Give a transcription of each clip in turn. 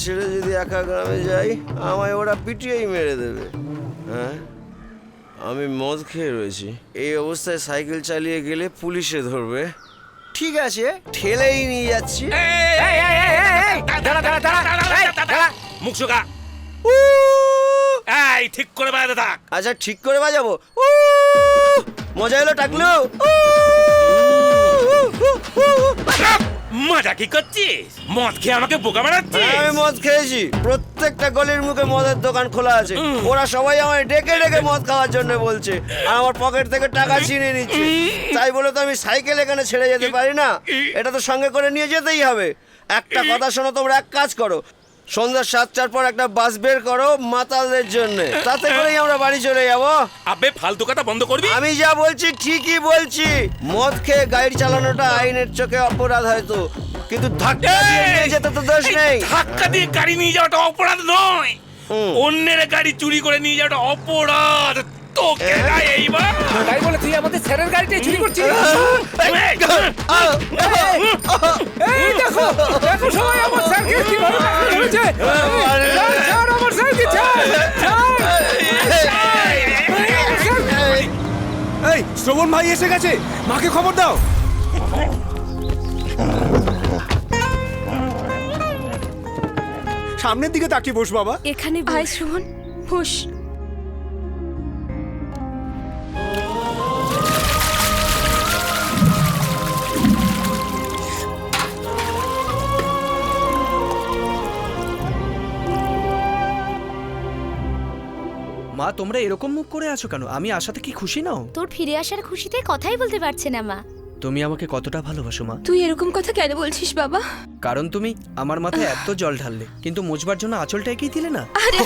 ছেড়ে যদি একা গ্রামে যাই আমায় ওরা পিটিয়েই মেরে দেবে হ্যাঁ আমি মদ খেয়ে রয়েছি এই অবস্থায় সাইকেল চালিয়ে গেলে পুলিশে ধরবে ঠিক আছে ঠেলেই নিয়ে যাচ্ছি মুখ এই ঠিক করে বাজাতে থাক আচ্ছা ঠিক করে বাজাবো মজা এলো টাকলু! মজা কি করছিস? মদ খেয়ে আমাকে বোকা বানাচ্ছিস? হ্যাঁ, আমি মদ খেয়েছি। প্রত্যেকটা গলির মুখে মদের দোকান খোলা আছে। ওরা সবাই আমায় ডেকে ডেকে মদ খাওয়ার জন্য বলছে। আর আমার পকেট থেকে টাকা ছিনিয়ে নিচ্ছে। তাই বলে তো আমি সাইকেল এখানে ছেড়ে যেতে পারি না। এটা তো সঙ্গে করে নিয়ে যেতেই হবে। একটা কথা শোনো তোমরা এক কাজ করো। সন্ধ্যা সাতটার পর একটা বাস বের করো মাতালদের জন্য। তাতে করেই আমরা বাড়ি চলে যাব। আবে ফালতু কথা বন্ধ করবি? আমি যা বলছি ঠিকই বলছি। মদ খেয়ে গাড়ি চালানোটা আইনের চোখে অপরাধ হয়তো। কিন্তু ধাক্কা দিয়ে নিয়ে যেতে তো দোষ নেই। ধাক্কা দিয়ে গাড়ি নিয়ে যাওয়াটা অপরাধ নয়। অন্যের গাড়ি চুরি করে নিয়ে যাওয়াটা অপরাধ। তোকে না এইবার। তাই বলে তুই আমাদের স্যারের গাড়িটা চুরি করছিস? এই দেখো দেখো সবাই আমার স্যারকে কীভাবে টাকা ধরেছে ছাড়, ছাড় আমার স্যারকে ছাড়। এই শ্রবণ ভাই এসে গেছে। মাকে খবর দাও। সামনের দিকে তাকিয়ে বস বাবা। এখানে আয় শোন হুশ মা তোমরা এরকম মুখ করে আছো কেন? আমি আশাতে কি খুশি নাও? তোর ফিরে আসার খুশিতে কথাই বলতে পারছে না মা। তুমি আমাকে কতটা ভালোবাসো মা। তুই এরকম কথা কেন বলছিস বাবা? কারণ তুমি আমার মাথায় এত জল ঢাললে কিন্তু মোচবার জন্য আঁচলটা এগিয়ে দিলে না? আরে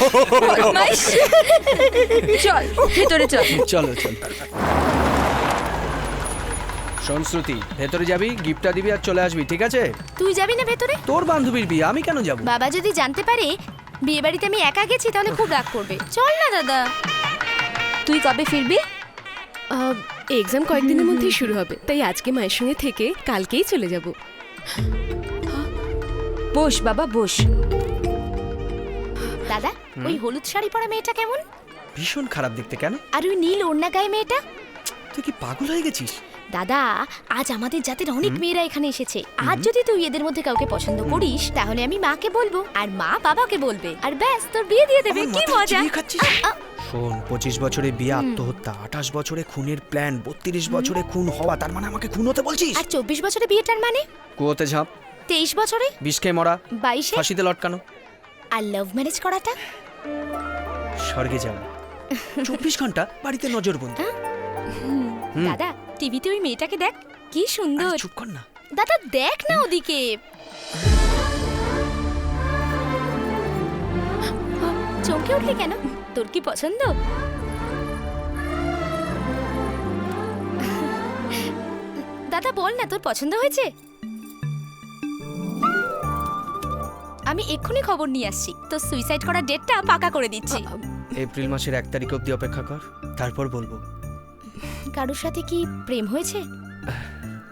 বদমাইশ। চল ভেতরে চল। চলো চলো। শ্রুতি ভেতরে যাবি গিফটটা দিবি আর চলে আসবি ঠিক আছে? তুই যাবি না ভেতরে? তোর বান্ধবীর বিয়ে আমি কেন যাব? বাবা যদি জানতে পারে বিয়ে বাড়িতে আমি একা গেছি তাহলে খুব রাগ করবে। চল না দাদা। তুই কবে ফিরবি? এক্সাম কয়েকদিনের মধ্যেই শুরু হবে তাই আজকে মায়ের সঙ্গে থেকে কালকেই চলে যাব। বস বাবা বস। দাদা ওই হলুদ শাড়ি পরা মেয়েটা কেমন? ভীষণ খারাপ দেখতে কেন? আর ওই নীল ওড়না গায়ে মেয়েটা? তুই কি পাগল হয়ে গেছিস? দাদা আজ আমাদের জাতের অনেক মেয়েরা এখানে এসেছে। আজ যদি তুই এদের মধ্যে কাউকে পছন্দ করিস তাহলে আমি মাকে বলব আর মা বাবাকে বলবে। আর ব্যাস তোর বিয়ে দিয়ে দেবে। কি মজা। শোন পঁচিশ বছরে বিয়ে আত্মহত্যা আঠাশ বছরে খুনের প্ল্যান বত্রিশ বছরে খুন হওয়া তার মানে আমাকে খুন হতে বলছিস? আর চব্বিশ বছরে বিয়েটার মানে? কুয়োতে ঝাঁপ। তেইশ বছরে? বিষ খেয়ে মরা। বাইশে? ফাঁসিতে লটকানো। আর লাভ ম্যারেজ করাটা? স্বর্গে যাওয়া। চব্বিশ ঘণ্টা বাড়িতে নজরবন্দি হুম। দাদা টিভিতে ওই মেয়েটাকে দেখ কি সুন্দর। চুপ কর না। দাদা দেখ না ওদিকে। চমকে উঠলি কেন? তোর কি পছন্দ? দাদা বল না তোর পছন্দ হয়েছে? আমি এক্ষুনি খবর নিয়ে আসছি। তোর সুইসাইড করার ডেটটা পাকা করে দিচ্ছি। এপ্রিল মাসের এক তারিখ অবধি অপেক্ষা কর তারপর বলব। কারোর সাথে কি প্রেম হয়েছে?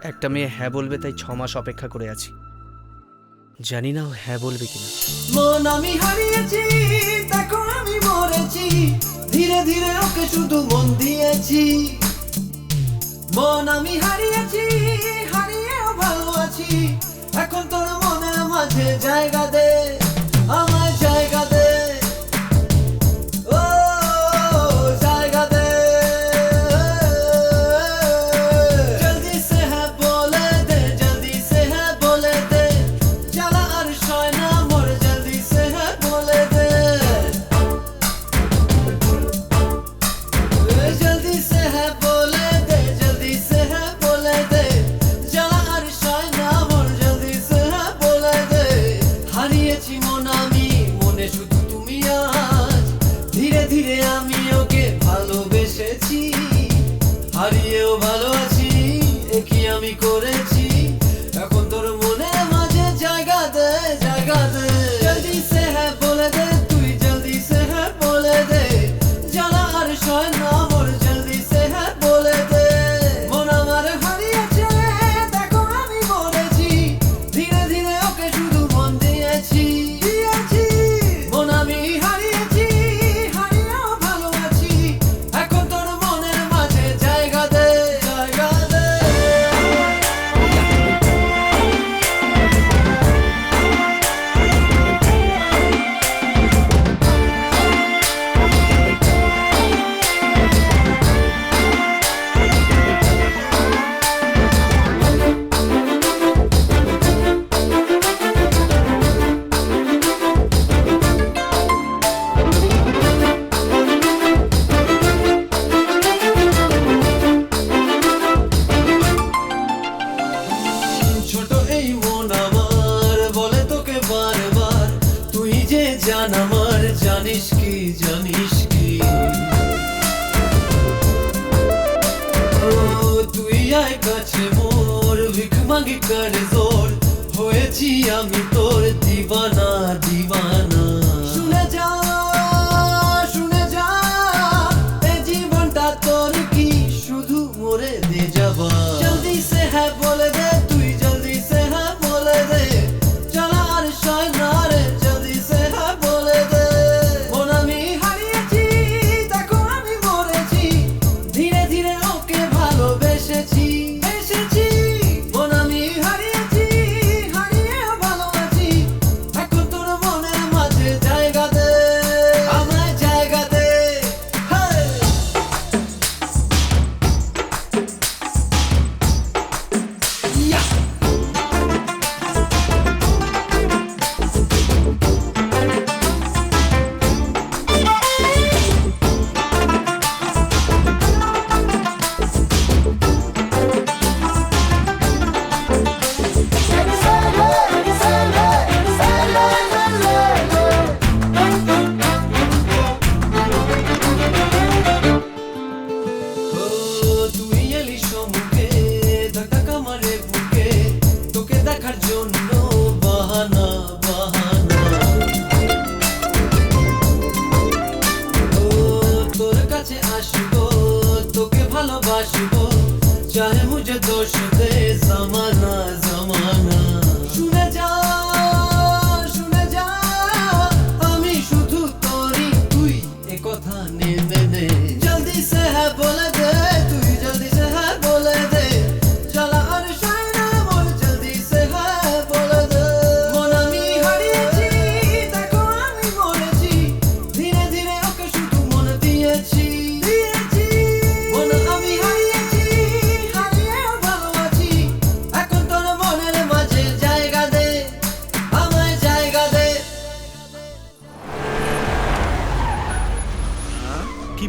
একটা মেয়ে হ্যাঁ বলবে তাই ছ মাস অপেক্ষা করে আছি। জানি না ও হ্যাঁ বলবে কিনা। মন আমি হারিয়েছি দেখো আমি মরেছি। ধীরে ধীরে ওকে শুধু মন দিয়েছি। মন আমি হারিয়েছি হারিয়েও ভালো আছি এখন তোর মনের মাঝে জায়গা দে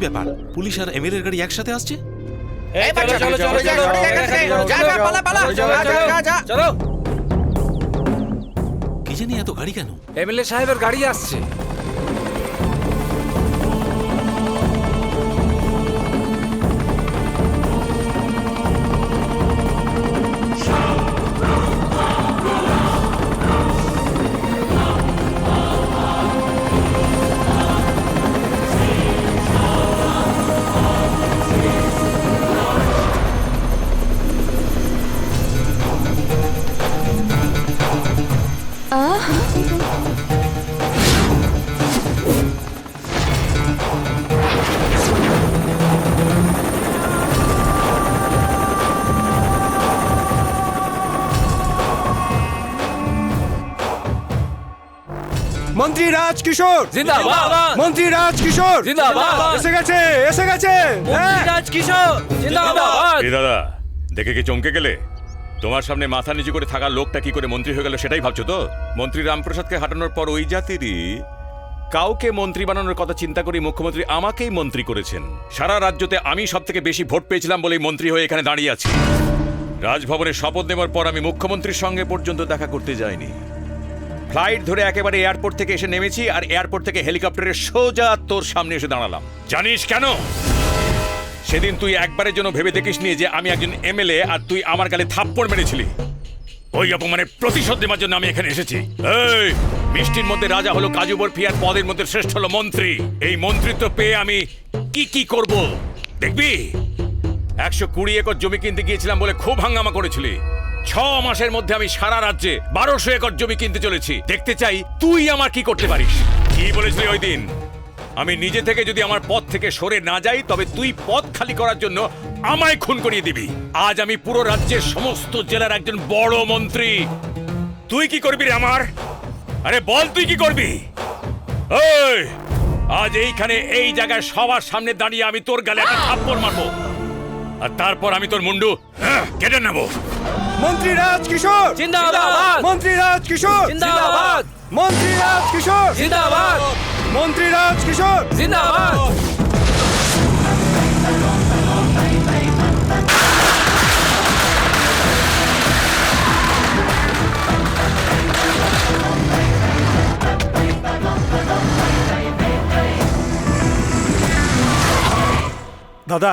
ব্যাপার পুলিশ আর এমএলএ গাড়ি একসাথে আসছে চলো চলো চলো চলো চলো কি জানি এত গাড়ি কেন এমএলএ সাহেবের গাড়ি আসছে মন্ত্রী রাজ কিশোর জিন্দাবাদ। মন্ত্রী রাজ কিশোর জিন্দাবাদ। এসে গেছে এসে গেছে। হ্যাঁ। রাজ কিশোর জিন্দাবাদ দাদা দেখে কি চমকে গেলে? তোমার সামনে মাথা নিচু করে থাকা লোকটা কি করে মন্ত্রী হয়ে গেল সেটাই ভাবছ তো? মন্ত্রী রামপ্রসাদকে হাঁটানোর পর ওই জাতিরই কাউকে মন্ত্রী বানানোর কথা চিন্তা করে মুখ্যমন্ত্রী আমাকেই মন্ত্রী করেছেন। সারা রাজ্যতে আমি সব থেকে বেশি ভোট পেয়েছিলাম বলেই মন্ত্রী হয়ে এখানে দাঁড়িয়ে আছি। রাজভবনে শপথ নেবার পর আমি মুখ্যমন্ত্রীর সঙ্গে পর্যন্ত দেখা করতে যাইনি। ফ্লাইট ধরে একেবারে এয়ারপোর্ট থেকে এসে নেমেছি আর এয়ারপোর্ট থেকে হেলিকপ্টারে সোজা তোর সামনে এসে দাঁড়ালাম। জানিস কেন? সেদিন তুই একবারের জন্য ভেবে দেখিস নি যে আমি একজন এমএলএ আর তুই আমার গালে থাপ্পড় মেরেছিলি। ওই অপমানের প্রতিশোধ নেবার জন্য আমি এখানে এসেছি। এই, মিষ্টির মধ্যে রাজা হলো কাজু বরফি আর পদের মধ্যে শ্রেষ্ঠ হলো মন্ত্রী। এই মন্ত্রিত্ব পেয়ে আমি কি কি করব? দেখবি? একশো কুড়ি একর জমি কিনতে গিয়েছিলাম বলে খুব হাঙ্গামা করেছিলি। ছ মাসের মধ্যে আমি সারা রাজ্যে বারোশো একর জমি কিনতে চলেছি। দেখতে চাই তুই আমার কি করতে পারিস। কি বলেছিলি ওই দিন? আমি নিজে থেকে যদি আমার পথ থেকে সরে না যাই তবে তুই পথ খালি করার জন্য আমায় খুন করিয়ে দিবি। আজ আমি পুরো রাজ্যের সমস্ত জেলার একজন বড় মন্ত্রী। তুই কি করবি রে আমার? আরে বল তুই কি করবি? আজ এইখানে এই জায়গায় সবার সামনে দাঁড়িয়ে আমি তোর গালে একটা থাপ্পড় মারবো। আর তারপর আমি তোর মুন্ডু হ্যাঁ, কেটে নেব। মন্ত্রী রাজ কিশোর। জিন্দাবাদ। মন্ত্রী রাজ কিশোর। জিন্দাবাদ। মন্ত্রী রাজ কিশোর। জিন্দাবাদ। মন্ত্রী রাজ কিশোর। জিন্দাবাদ। দাদা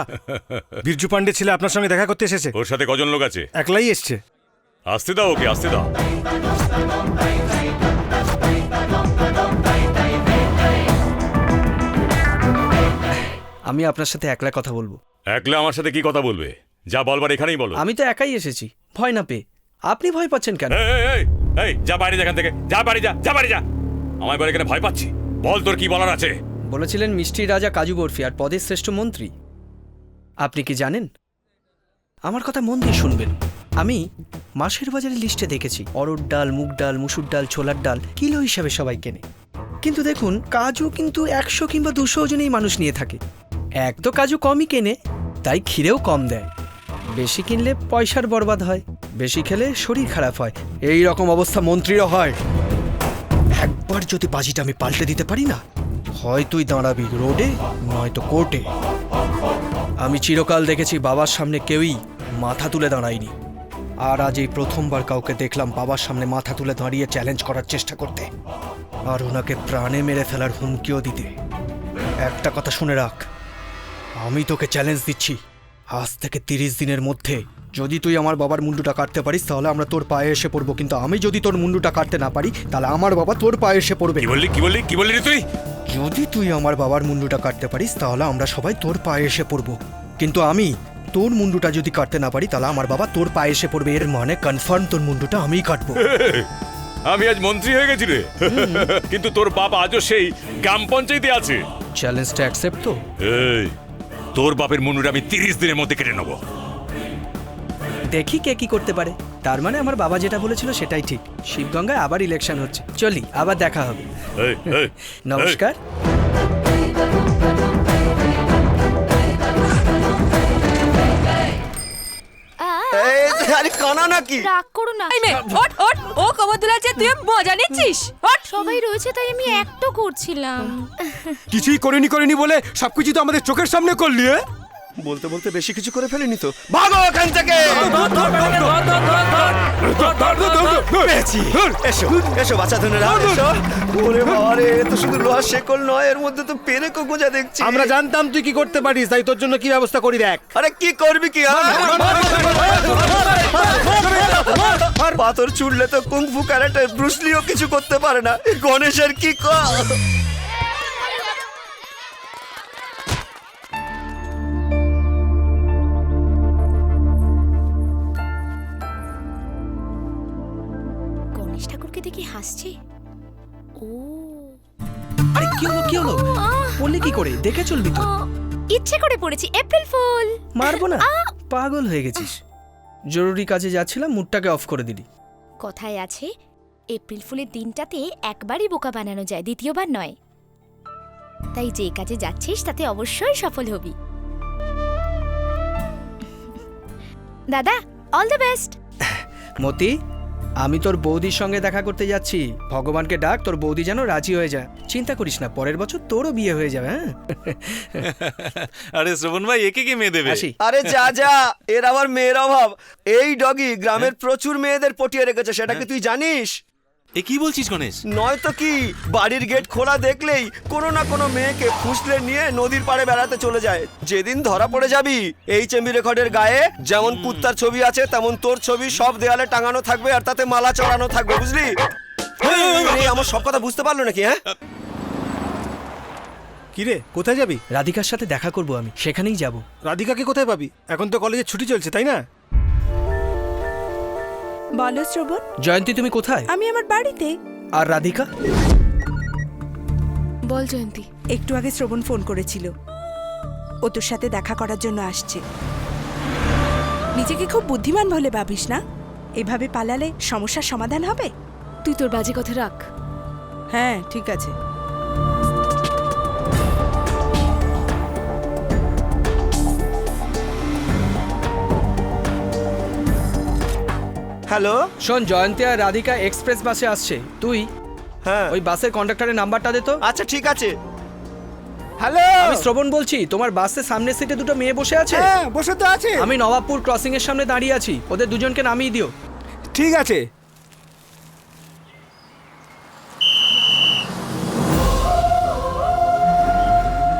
বীরজু পান্ডে ছেলে আপনার সঙ্গে দেখা করতে এসেছে। ওর সাথে কজন লোক আছে? একলাই এসছে। আসতে দাও ওকে আসতে দাও। আমি আপনার সাথে একলা কথা বলব। একলা আমার সাথে কি কথা বলবে? যা বলবার এখানেই বলো। আমি তো একাই এসেছি ভয় না পেয়ে। আপনি ভয় পাচ্ছেন কেন? এই, এই, এই, এই যা বাইরে যা এখান থেকে যা বাড়ি যা যা বাড়ি যা। আমার এবার এখানে ভয় পাচ্ছি। বল তোর কি বলার আছে? বলেছিলেন মিষ্টি রাজা কাজু বরফি আর পদের শ্রেষ্ঠ মন্ত্রী। আপনি কি জানেন? আমার কথা মন দিয়ে শুনবেন। আমি মাসের বাজারের লিস্টে দেখেছি, অরড় ডাল, মুগ ডাল, মুসুর ডাল, ছোলার ডাল, কিলো হিসাবে সবাই কেনে। কিন্তু দেখুন, কাজু কিন্তু একশো কিংবা দুশো ওজনেই মানুষ নিয়ে থাকে। এক তো কাজু কমই কেনে, তাই ক্ষীরেও কম দেয়। বেশি কিনলে পয়সার বরবাদ হয়, বেশি খেলে শরীর খারাপ হয়। এই রকম অবস্থা মন্ত্রীরও হয়। একবার যদি বাজিটা আমি পাল্টে দিতে পারি না, হয় তুই দাঁড়াবি রোডে, নয়তো কোর্টে। আমি চিরকাল দেখেছি বাবার সামনে কেউই মাথা তুলে দাঁড়ায়নি। আর আজ এই প্রথমবার কাউকে দেখলাম বাবার সামনে মাথা তুলে দাঁড়িয়ে চ্যালেঞ্জ করার চেষ্টা করতে। আর ওনাকে প্রাণে মেরে ফেলার হুমকিও দিতে। একটা কথা শুনে রাখ, আমি তোকে চ্যালেঞ্জ দিচ্ছি। আজ থেকে তিরিশ দিনের মধ্যে যদি তুই আমার বাবার মুন্ডুটা কাটতে পারিস, তাহলে আমরা তোর পায়ে এসে পড়ব। কিন্তু আমি যদি তোর মুন্ডুটা কাটতে না পারি, তাহলে আমার বাবা তোর পায়ে এসে পড়বে। কি বললি কি বললি কি বললি তুই? যদি তুই আমার বাবার মুন্ডুটা কাটতে পারিস তাহলে আমরা সবাই তোর পায়ে এসে পড়ব। কিন্তু আমি তোর মুন্ডুটা যদি কাটতে না পারি তাহলে আমার বাবা তোর পায়ে এসে পড়বে। এর মানে কনফার্ম তোর মুন্ডুটা আমিই কাটবো। আমি আজ মন্ত্রী হয়ে গেছি রে। কিন্তু তোর বাপ আজও সেই গ্রাম পঞ্চায়েতে আছে। চ্যালেঞ্জটা অ্যাকসেপ্ট তো? এই তোর বাপের মনুরে আমি তিরিশ দিনের মধ্যে কেটে নেব। দেখি কে কি করতে পারে। তার মানে আমার বাবা যেটা বলেছিল সেটাই ঠিক। শিবগঙ্গায় আবার ইলেকশন হচ্ছে। চলি আবার দেখা হবে। এই, এই, নমস্কার। এই আরে কানা নাকি? রাগ করো না। এই ও কবর দুলাচ্ছে তুই মজা নিচ্ছিস। ওঠ। সবাই রয়েছে তাই আমি একটু করছিলাম। কিছুই করিনি করিনি বলে সবকিছু তো আমাদের চোখের সামনে করলি এ? বলতে বলতে বেশি কিছু করে ফেলেনি তো ভাগো ওখান থেকে পেয়েছি এসো এসো বাচ্চা ধনেরা এসো ওরে বাবা রে তো শুধু লোহার শেকল নয় এর মধ্যে তো পেরে কোকোজা দেখছি আমরা জানতাম তুই কি করতে পারিস তাই তোর জন্য কি ব্যবস্থা করি দেখ আরে কি করবি কি আর পাথর ছুড়লে তো কুংফু ক্যারেক্টার ব্রুসলিও কিছু করতে পারে না গণেশের কি কর হাসছে। ও। আরে কি হলো কি হলো? বললি কি করে? দেখে চলবি তো। ইচ্ছে করে পড়েছি এপ্রিল ফুল মারবো না? পাগল হয়ে গেছিস। জরুরি কাজে যাচ্ছিলাম মুডটাকে অফ করে দিলি। কথায় আছে এপ্রিল ফুলের দিনটাতে একবারই বোকা বানানো যায় দ্বিতীয়বার নয়। তাই যে কাজে যাচ্ছিস তাতে অবশ্যই সফল হবি। দাদা অল দ্য বেস্ট মতি? আমি তোর বৌদির সঙ্গে দেখা করতে যাচ্ছি। ভগবানকে ডাক তোর বৌদি যেন রাজি হয়ে যায়। চিন্তা করিস না পরের বছর তোরও বিয়ে হয়ে যাবে হ্যাঁ? আরে শ্রবণ ভাই একে কি মেয়ে দেবে? আসি। আরে যা যা এর আবার মেয়ের অভাব। এই ডগি গ্রামের প্রচুর মেয়েদের পটিয়ে রেখেছে সেটা কি তুই জানিস? এ কি বলছিস গণেশ? নয়তো কি বাড়ির গেট খোলা দেখলেই কোনো না কোনো মেয়েকে ফুসলে নিয়ে নদীর পাড়ে বেড়াতে চলে যায়। যেদিন ধরা পড়ে যাবি এই চেম্বি রেকর্ডের গায়ে যেমন কুত্তার ছবি আছে তেমন তোর ছবি সব দেয়ালে টাঙানো থাকবে আর তাতে মালা চড়ানো থাকবে বুঝলি? আমার সব কথা বুঝতে পারল নাকি হ্যাঁ? কিরে কোথায় যাবি? রাধিকার সাথে দেখা করব আমি সেখানেই যাব। রাধিকাকে কোথায় পাবি? এখন তো কলেজে ছুটি চলছে তাই না? বলো শ্রবণ জয়ন্তী তুমি কোথায়? আমি আমার বাড়িতে। আর রাধিকা? বল জয়ন্তী। একটু আগে শ্রবণ ফোন করেছিল। ও তোর সাথে দেখা করার জন্য আসছে। নিজেকে খুব বুদ্ধিমান বলে ভাবিস না? এভাবে পালালে সমস্যার সমাধান হবে? তুই তোর বাজে কথা রাখ। হ্যাঁ ঠিক আছে। হ্যালো? শোন জয়ন্তী আর রাধিকা এক্সপ্রেস বাসে আসছে। তুই? হ্যাঁ। ওই বাসের কন্ডাক্টরের নাম্বারটা দে তো। আচ্ছা ঠিক আছে। হ্যালো? আমি শ্রবণ বলছি তোমার বাসের সামনের সিটে দুটো মেয়ে বসে আছে? হ্যাঁ বসে তো আছে। আমি নবাবপুর ক্রসিং এর সামনে দাঁড়িয়ে আছি ওদের দুজনকে নামিয়ে দিও। ঠিক আছে।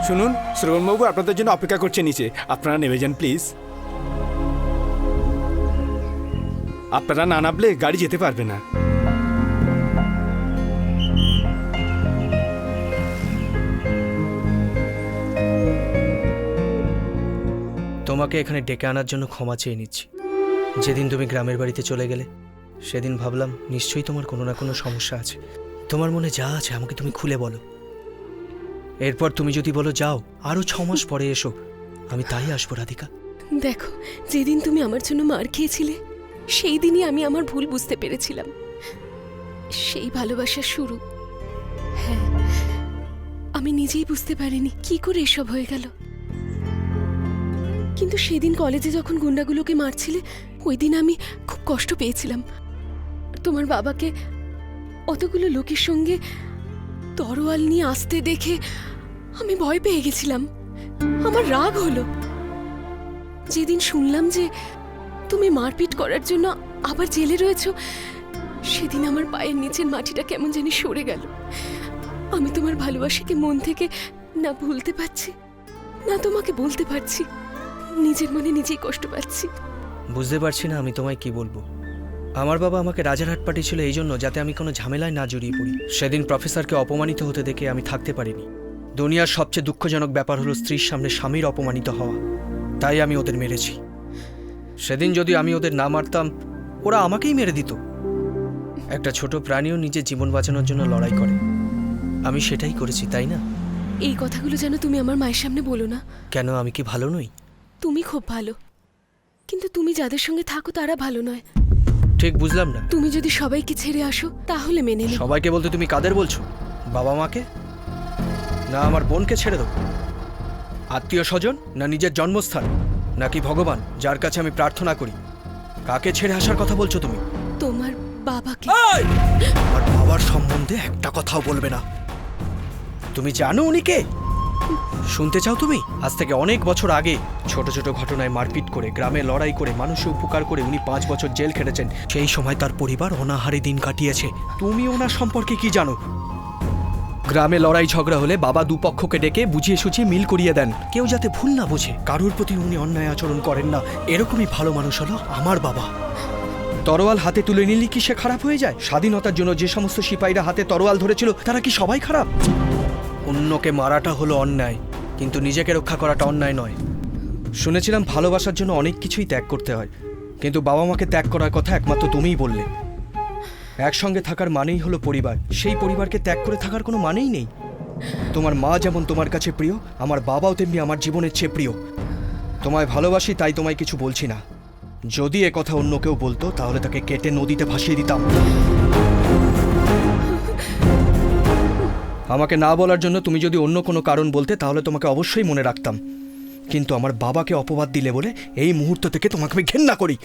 শুনুন শ্রবণবাবু আপনাদের জন্য অপেক্ষা করছে নিচে। আপনারা নেমে যান প্লিজ। আপনারা না নামলে গাড়ি যেতে পারবে না। তোমাকে এখানে ডেকে আনার জন্য ক্ষমা চেয়ে নিচ্ছি। যেদিন তুমি গ্রামের বাড়িতে চলে গেলে সেদিন ভাবলাম নিশ্চয়ই তোমার কোনো না কোনো সমস্যা আছে। তোমার মনে যা আছে আমাকে তুমি খুলে বলো। এরপর তুমি যদি বলো যাও আরও ছ মাস পরে এসো। আমি তাই আসব রাধিকা। দেখো যেদিন তুমি আমার জন্য মার খেয়েছিলে সেই দিনই আমি আমার ভুল বুঝতে পেরেছিলাম। সেই ভালোবাসা শুরু। হ্যাঁ আমি নিজেই বুঝতে পারিনি কি করে এসব হয়ে গেল। কিন্তু সেদিন কলেজে যখন গুন্ডাগুলোকে মারছিলে, ওই দিন আমি খুব কষ্ট পেয়েছিলাম। তোমার বাবাকে অতগুলো লোকের সঙ্গে তরোয়াল নিয়ে আসতে দেখে আমি ভয় পেয়ে গেছিলাম। আমার রাগ হলো। যেদিন শুনলাম যে তুমি মারপিট করার জন্য আবার জেলে রয়েছো? সেদিন আমার পায়ের নিচের মাটিটা কেমন জানি সরে গেল। আমি তোমার ভালোবাসাকে মন থেকে না ভুলতে পারছি, না তোমাকে বলতে পারছি, নিজের মনে নিজেই কষ্ট পাচ্ছি। বুঝতে পারছি না আমি তোমায় কি বলব। আমার বাবা আমাকে রাজারহাট পাঠিয়েছিল এই জন্য যাতে আমি কোনো ঝামেলায় না জড়িয়ে পড়ি। সেদিন প্রফেসরকে অপমানিত হতে দেখে আমি থাকতে পারিনি। দুনিয়ার সবচেয়ে দুঃখজনক ব্যাপার হলো স্ত্রীর সামনে স্বামীর অপমানিত হওয়া। তাই আমি ওদের মেরেছি। সেদিন যদি আমি ওদের না মারতাম ওরা আমাকেই মেরে দিত। একটা ছোট প্রাণীও নিজের জীবন বাঁচানোর জন্য লড়াই করে। আমি সেটাই করেছি তাই না? এই কথাগুলো যেন তুমি আমার মায়ের সামনে বলো না। কেন আমি কি ভালো নই? তুমি খুব ভালো। কিন্তু তুমি যাদের সঙ্গে থাকো তারা ভালো নয়। ঠিক বুঝলাম না। তুমি যদি সবাইকে ছেড়ে আসো তাহলে মেনে সবাইকে বলতে তুমি কাদের বলছো? বাবা মাকে? না আমার বোনকে ছেড়ে দেবো। আত্মীয় স্বজন? না নিজের জন্মস্থান? নাকি ভগবান যার কাছে আমি প্রার্থনা করি? কাকে ছেড়ে আসার কথা বলছো তুমি? তোমার বাবাকে। আর বাবার সম্বন্ধে একটা কথাও বলবে না। তুমি জানো উনি কে? শুনতে চাও তুমি? আজ থেকে অনেক বছর আগে ছোট ছোট ঘটনায় মারপিট করে গ্রামে লড়াই করে মানুষের উপকার করে উনি পাঁচ বছর জেল খেটেছেন। সেই সময় তার পরিবার অনাহারে দিন কাটিয়েছে। তুমি ওনার সম্পর্কে কি জানো? গ্রামে লড়াই ঝগড়া হলে বাবা দুপক্ষকে ডেকে বুঝিয়ে সুঝিয়ে মিল করিয়ে দেন। কেউ যাতে ভুল না বোঝে কারুর প্রতি উনি অন্যায় আচরণ করেন না। এরকমই ভালো মানুষ হলো আমার বাবা। তরোয়াল হাতে তুলে নিলে কি সে খারাপ হয়ে যায়? স্বাধীনতার জন্য যে সমস্ত সিপাহীরা হাতে তরোয়াল ধরেছিল তারা কি সবাই খারাপ? অন্যকে মারাটা হলো অন্যায় কিন্তু নিজেকে রক্ষা করাটা অন্যায় নয়। শুনেছিলাম ভালোবাসার জন্য অনেক কিছুই ত্যাগ করতে হয় কিন্তু বাবা মাকে ত্যাগ করার কথা একমাত্র তুমিই বললে। একসঙ্গে থাকার মানেই হলো পরিবার। সেই পরিবারকে ত্যাগ করে থাকার কোনো মানেই নেই। তোমার মা যেমন তোমার কাছে প্রিয়, আমার বাবাও তেমনি আমার জীবনের চেয়ে প্রিয়। তোমায় ভালোবাসি, তাই তোমায় কিছু বলছি না। যদি এ কথা অন্য কেউ বলতো, তাহলে তাকে কেটে নদীতে ভাসিয়ে দিতাম। আমাকে না বলার জন্য তুমি যদি অন্য কোনো কারণ বলতে, তাহলে তোমাকে অবশ্যই মনে রাখতাম। কিন্তু আমার বাবাকে অপবাদ দিলে বলে, এই মুহূর্ত থেকে তোমাকে আমি ঘেন্না করি।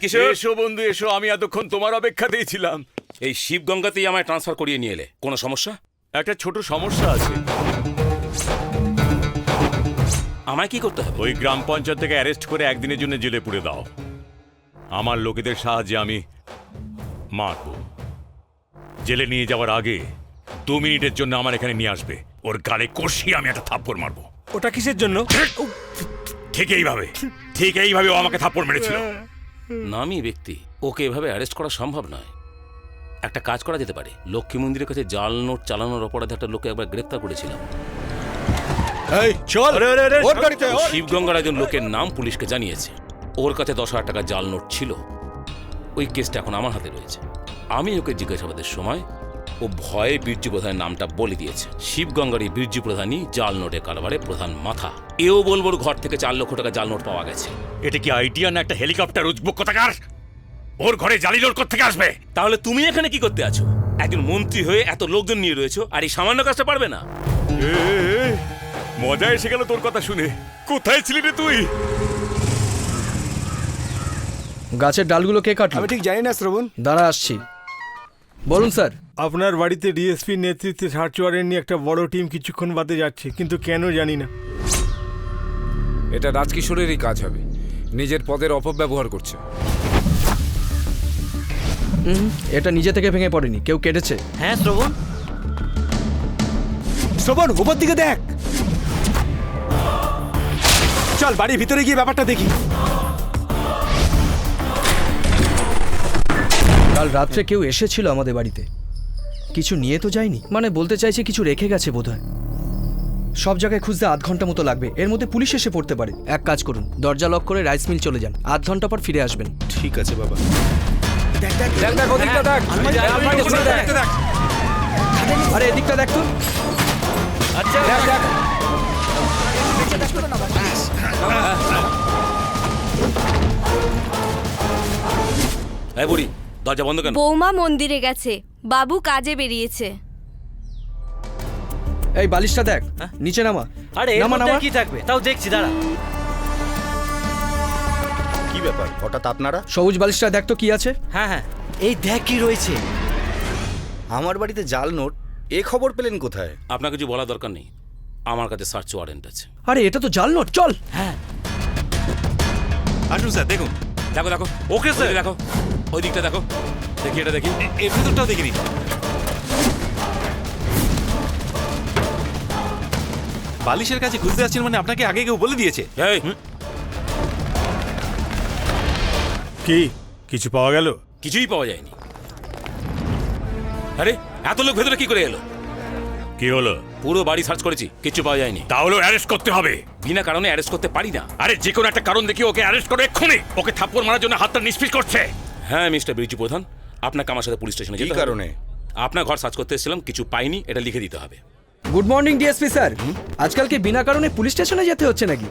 রাজকিশোর এসো বন্ধু এসো। আমি এতক্ষণ তোমার অপেক্ষাতেই ছিলাম। এই শিবগঙ্গাতেই আমায় ট্রান্সফার করিয়ে নিয়ে এলে। কোনো সমস্যা? একটা ছোট সমস্যা আছে। আমায় কি করতে হবে? ওই গ্রাম পঞ্চায়েত থেকে অ্যারেস্ট করে একদিনের জন্য জেলে পুরে দাও। আমার লোকেদের সাহায্যে আমি মারব। জেলে নিয়ে যাওয়ার আগে দু মিনিটের জন্য আমার এখানে নিয়ে আসবে। ওর গালে কষিয়ে আমি একটা থাপ্পড় মারবো। ওটা কিসের জন্য? ঠিক এইভাবে। ঠিক এইভাবে ও আমাকে থাপ্পড় মেরেছিল। নামি ব্যক্তি। ওকে এভাবে অ্যারেস্ট করা সম্ভব নয়। একটা কাজ করা যেতে পারে। লক্ষ্মী মন্দিরের কাছে জাল নোট চালানোর অপরাধে একটা লোককে একবার গ্রেপ্তার করেছিলাম। শিবগঙ্গার একজন লোকের নাম পুলিশকে জানিয়েছে। ওর কাছে দশ হাজার টাকা জাল নোট ছিল। ওই কেসটা এখন আমার হাতে রয়েছে। আমি ওকে জিজ্ঞাসাবাদের সময় ও ভয়ে বীরজু প্রধানের নামটা বলে দিয়েছে। শিবগঙ্গার এই বীরজু প্রধানই জাল নোটের কারবারে প্রধান মাথা। এও বলব ওর ঘর থেকে চার লক্ষ টাকা জাল নোট পাওয়া গেছে। এটা কি আইডিয়া না একটা হেলিকপ্টার উজবুক কোথাকার? ওর ঘরে জালি লোড থেকে আসবে? তাহলে তুমি এখানে কি করতে আছো? একজন মন্ত্রী হয়ে এত লোকজন নিয়ে রয়েছো আর এই সামান্য কাজটা পারবে না? মজা এসে গেল তোর কথা শুনে। কোথায় ছিলি রে তুই? গাছের ডালগুলো কে কাটলো? আমি ঠিক জানি না শ্রবণ। দাঁড়া আসছি। বলুন স্যার। আপনার বাড়িতে ডিএসপির নেতৃত্বে সার্চ ওয়ারেন্ট নিয়ে একটা বড় টিম কিছুক্ষণ বাদে যাচ্ছে কিন্তু কেন জানি না। এটা রাজকিশোরেরই কাজ হবে। নিজের পদের অপব্যবহার করছে। হুম, এটা নিজে থেকে ভেঙে পড়েনি। কেউ কেটেছে? হ্যাঁ শ্রবণ। শ্রবণ উপর দিকে দেখ। চল বাড়ির ভিতরে গিয়ে ব্যাপারটা দেখি। কাল রাত্রে কেউ এসেছিল আমাদের বাড়িতে। কিছু নিয়ে তো যায়নি। মানে বলতে চাইছে কিছু রেখে গেছে বোধহয়। সব জায়গায় খুঁজতে আধ ঘণ্টা মতো লাগবে। এর মধ্যে পুলিশ এসে পড়তে পারে। এক কাজ করুন দরজা লক করে রাইস মিল চলে যান। আধ ঘণ্টা পর ফিরে আসবেন। ঠিক আছে বাবা। আরে এদিকটা দেখ তো। দেখ দেখ। এই বুড়ি। দরজা বন্ধ কেন? বৌমা মন্দিরে গেছে। বাবু কাজে বেরিয়েছে। এই বালিশটা দেখ নিচে নামা। আরে নামা নামা। কি থাকবে? তাও দেখছি দাঁড়া। কি ব্যাপার? হঠাৎ আপনারা? সবুজ বালিশটা দেখ তো কি আছে। হ্যাঁ হ্যাঁ। এই দেখ কি রয়েছে। আমার বাড়িতে জাল নোট এ খবর পেলেন কোথায়? আপনার কিছু বলার দরকার নেই। আমার কাছে সার্চ ওয়ারেন্ট আছে। আরে এটা তো জাল নোট চল। হ্যাঁ। আসুন স্যার দেখুন। দেখো দেখো। ওকে স্যার দেখো। ওই দিকটা দেখো। দেখি এটা দেখি। এর ভিতরটাও দেখিনি। বালিশের কাছে খুঁজতে যাচ্ছেন মানে আপনাকে আগে কেউ বলে দিয়েছে। কি? কিছু পাওয়া গেল? কিছুই পাওয়া যায়নি। আরে এত লোক ভেতরে কি করে এলো? কি হলো? পুরো বাড়ি সার্চ করেছি কিছু পাওয়া যায়নি। তাহলে অ্যারেস্ট করতে হবে। বিনা কারণে অ্যারেস্ট করতে পারি না। আরে যে কোনো একটা কারণ দেখি ওকে অ্যারেস্ট করে এক্ষুনি। ওকে থাপ্পড় মারার জন্য হাতটা নিষ্পিস করছে। হ্যাঁ মিস্টার বিরজু প্রধান আপনাকে আমার সাথে পুলিশ স্টেশনে যেতে কারণে? আপনার ঘর সার্চ করতে এসেছিলাম কিছু পাইনি এটা লিখে দিতে হবে। Good morning DSP sir. আজকাল কি বিনা কারণে পুলিশ স্টেশনে যেতে হচ্ছে নাকি?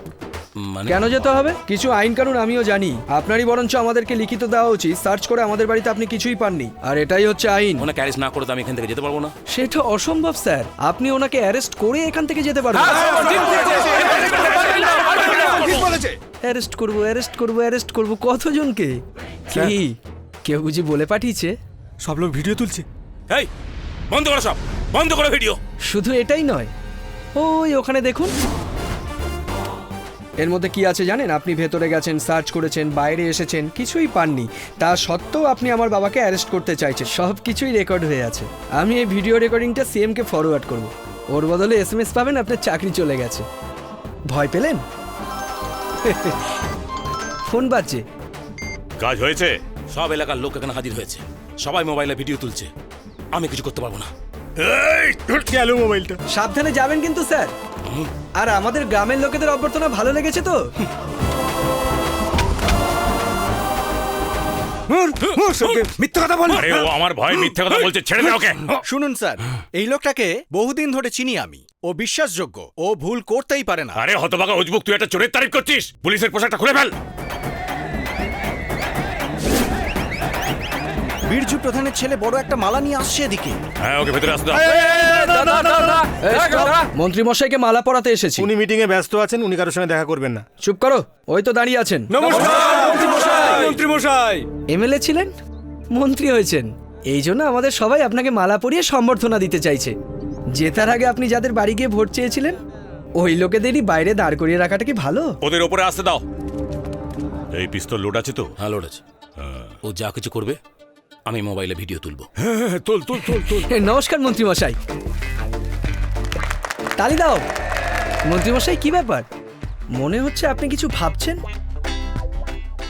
মানে? কেন যেতে হবে? কিছু আইন কানুন আমিও জানি। আপনারই বরঞ্চ আমাদেরকে লিখিত দেওয়া উচিত সার্চ করে আমাদের বাড়িতে আপনি কিছুই পাননি। আর এটাই হচ্ছে আইন। ওনাকে অ্যারেস্ট না করে তো আমি এখান থেকে যেতে পারব না। সেটা অসম্ভব স্যার। আপনি ওনাকে অ্যারেস্ট করে এখান থেকে যেতে পারবেন। অ্যারেস্ট করব অ্যারেস্ট করব অ্যারেস্ট করব কতজনকে? কি? কেউ বুঝি বলে পাঠিয়েছে? সব লোক ভিডিও তুলছে। এই বন্ধ করো সব বন্ধ করো ভিডিও। শুধু এটাই নয় ওই ওখানে দেখুন। এর মধ্যে কি আছে জানেন? আপনি ভেতরে গেছেন সার্চ করেছেন বাইরে এসেছেন কিছুই পাননি। তা সত্ত্বেও আপনি আমার বাবাকে অ্যারেস্ট করতে চাইছেন। সব কিছুই রেকর্ড হয়ে আছে। আমি এই ভিডিও রেকর্ডিংটা সিএমকে ফরওয়ার্ড করব। ওর বদলে এস এম এস পাবেন আপনার চাকরি চলে গেছে। ভয় পেলেন? ফোন বাজছে। কাজ হয়েছে? সব এলাকার লোক এখানে হাজির হয়েছে। সবাই মোবাইলে ভিডিও তুলছে। আমি কিছু করতে পারব না। গেল মোবাইলটা? সাবধানে যাবেন কিন্তু স্যার। আর আমাদের গ্রামের লোকেদের অভ্যর্থনা ভালো লেগেছে তো? মিথ্যা কথা বল। আরে ও আমার ভয় মিথ্যে কথা বলছে ছেড়ে দে ওকে। শুনুন স্যার এই লোকটাকে বহুদিন ধরে চিনি আমি। ও বিশ্বাসযোগ্য ও ভুল করতেই পারে না। আরে হতবাগা উজবুক তুই একটা চোরের তারিফ করছিস? পুলিশের পোশাকটা খুলে ফেল। বীরজু প্রধানের ছেলে বড় একটা মালা নিয়ে আসছে এদিকে। হ্যাঁ ওকে ভেতরে আসতে দাও। মন্ত্রী মশাইকে মালা পরাতে এসেছি। উনি মিটিং এ ব্যস্ত আছেন উনি কারোর সঙ্গে দেখা করবেন না। চুপ করো ওই তো দাঁড়িয়ে আছেন। মন্ত্রী মশাই। এমএলএ ছিলেন? মন্ত্রী হয়েছেন। এই জন্য আমাদের সবাই আপনাকে মালা পরিয়ে সম্বর্ধনা দিতে চাইছে। জেতার আগে আপনি যাদের বাড়ি গিয়ে ভোট চেয়েছিলেন ওই লোকেদেরই বাইরে দাঁড় করিয়ে রাখাটা কি ভালো? ওদের ওপরে আসতে দাও। এই পিস্তল লোড আছে তো? হ্যাঁ লোড আছে। ও যা কিছু করবে আমি মোবাইলে ভিডিও তুলবো। তোল তোল তোল তোল। নমস্কার মন্ত্রী মশাই তালি দাও। মন্ত্রী মশাই কি ব্যাপার? মনে হচ্ছে আপনি কিছু ভাবছেন?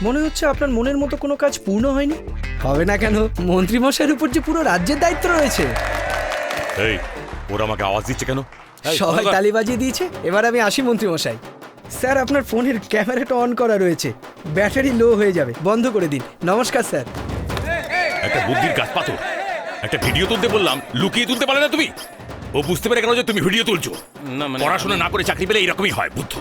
মনে হচ্ছে আপনার মনের মতো কোনো কাজ পূর্ণ হয়নি? হবে না কেন? মন্ত্রী মশাইয়ের উপর যে পুরো রাজ্যের দায়িত্ব রয়েছে। এই ওরা আমাকে আওয়াজ দিচ্ছে কেন? সবাই তালি বাজিয়ে দিয়েছে। এবার আমি আসি মন্ত্রী মশাই স্যার আপনার ফোনের ক্যামেরাটা অন করা রয়েছে। ব্যাটারি লো হয়ে যাবে। বন্ধ করে দিন। নমস্কার স্যার। একটা বুদ্ধির গাছ পাথর। একটা ভিডিও তুলতে বললাম লুকিয়ে তুলতে পারে না তুমি? ও বুঝতে পেরে গেল যে তুমি ভিডিও তুলছো। না মানে পড়াশোনা না করে চাকরি পেলে এরকমই হয় বুদ্ধ।